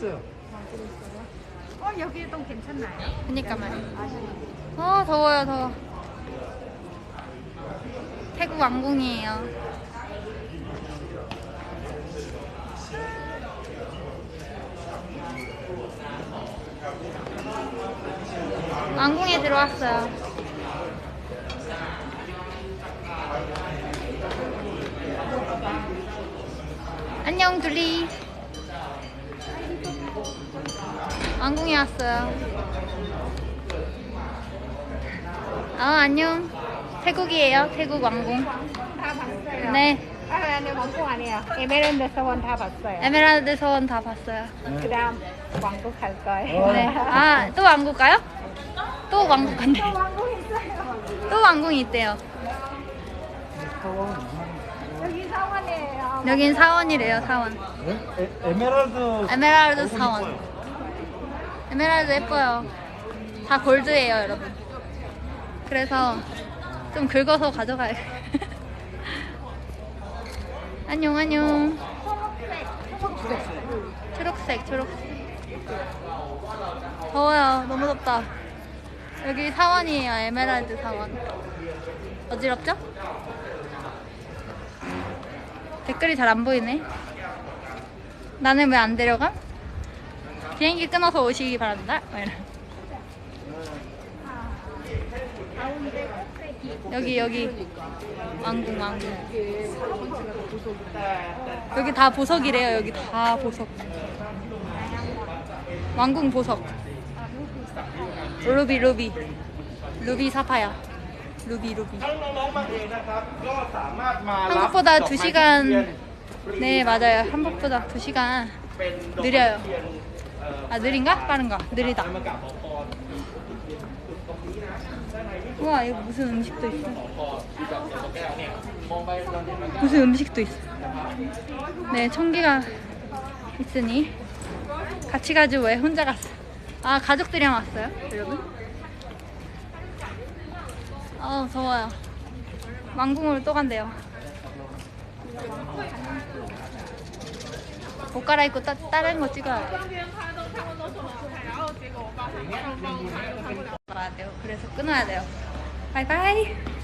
있어요. 어 여기 좀 괜찮나요? 그니까 말이야. 어 더워요 더워. 태국 왕궁이에요. 왕궁에 들어왔어요. 안녕 둘리. 왕궁에 왔어요. 아 안녕. 태국이에요. 태국 왕궁. 다 봤어요. 네. 아, 아니 왕국 아니에요. 에메랄드 서원 다 봤어요. 에메랄드 서원 다 봤어요. 그 다음 왕국 갈 거예요. 네. 아 또 왕국 가요? 또 왕국 간대. 왕국 있어요. 또 왕궁이 있대요. 여기 사원이에요. 여긴 사원이래요. 사원. 에, 에, 에메랄드. 에메랄드 사원. 에메랄드 예뻐요. 다 골드예요, 여러분. 그래서 좀 긁어서 가져가요. 안녕, 안녕. 초록색, 초록색. 더워요. 너무 덥다. 여기 사원이에요. 에메랄드 사원. 어지럽죠? 댓글이 잘 안 보이네. 나는 왜 안 데려감? 비행기 끊어서 오시기 바랍니다. 여기 여기 왕궁 왕궁. 여기 다 보석이래요. 여기 다 보석. 왕궁 보석. 루비 루비 루비 사파야. 루비 루비. 한국보다 2시간 네 맞아요 한국보다 2시간 느려요 아 느린가? 빠른가? 느리다. 우와 이거 무슨 음식도 있어. 무슨 음식도 있어. 네 청기가 있으니 같이 가지고 왜 혼자 갔어? 아 가족들이랑 왔어요? 여러분? 아 더워요. 왕궁으로 또 간대요. 옷 갈아입고 따, 다른 거 찍어야 돼. 돼요. 그래서 끊어야 돼요. 바이바이.